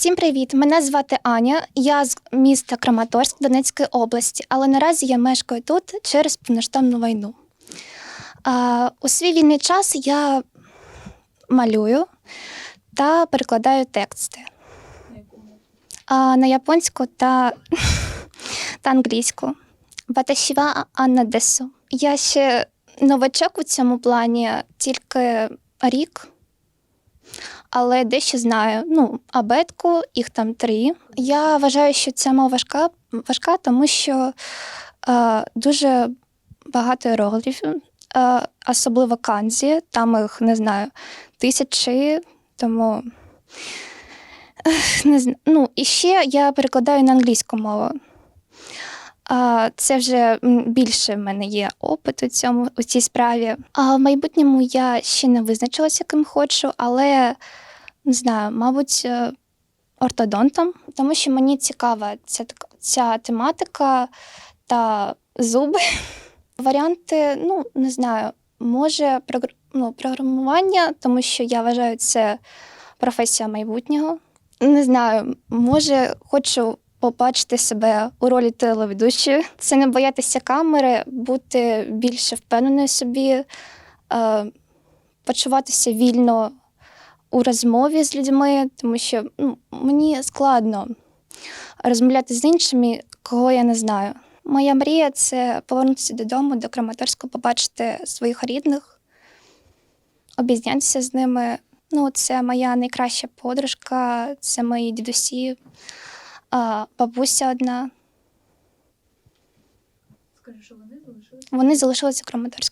Всім привіт! Мене звати Аня. Я з міста Краматорськ Донецької області, але наразі я мешкаю тут через повноштабну війну. А, у свій вільний час я малюю та перекладаю тексти а, на японську та, та англійську. Ваташіва Анна Десу. Я ще новачок у цьому плані тільки рік але дещо знаю. Ну, абетку, їх там три. Я вважаю, що ця мова важка, важка тому що е, дуже багато іерогліфів, е, особливо канзі, там їх не знаю, тисячі, тому не зна... ну, і ще я перекладаю на англійську мову. Це вже більше в мене є опит у цьому у цій справі. А в майбутньому я ще не визначилася, ким хочу, але не знаю, мабуть, е, ортодонтом, тому що мені цікава ця, ця тематика та зуби. Варіанти, ну не знаю, може ну, програмування, тому що я вважаю це професія майбутнього. Не знаю, може, хочу побачити себе у ролі телеведучої. Це не боятися камери, бути більше впевненою собі, е, почуватися вільно у розмові з людьми, тому що ну, мені складно розмовляти з іншими, кого я не знаю. Моя мрія це повернутися додому до Краматорська, побачити своїх рідних, обізнятися з ними. Ну, це моя найкраща подружка, це мої дідусі, а, бабуся одна. Скажи, що вони залишилися? Вони залишилися в Краматорську.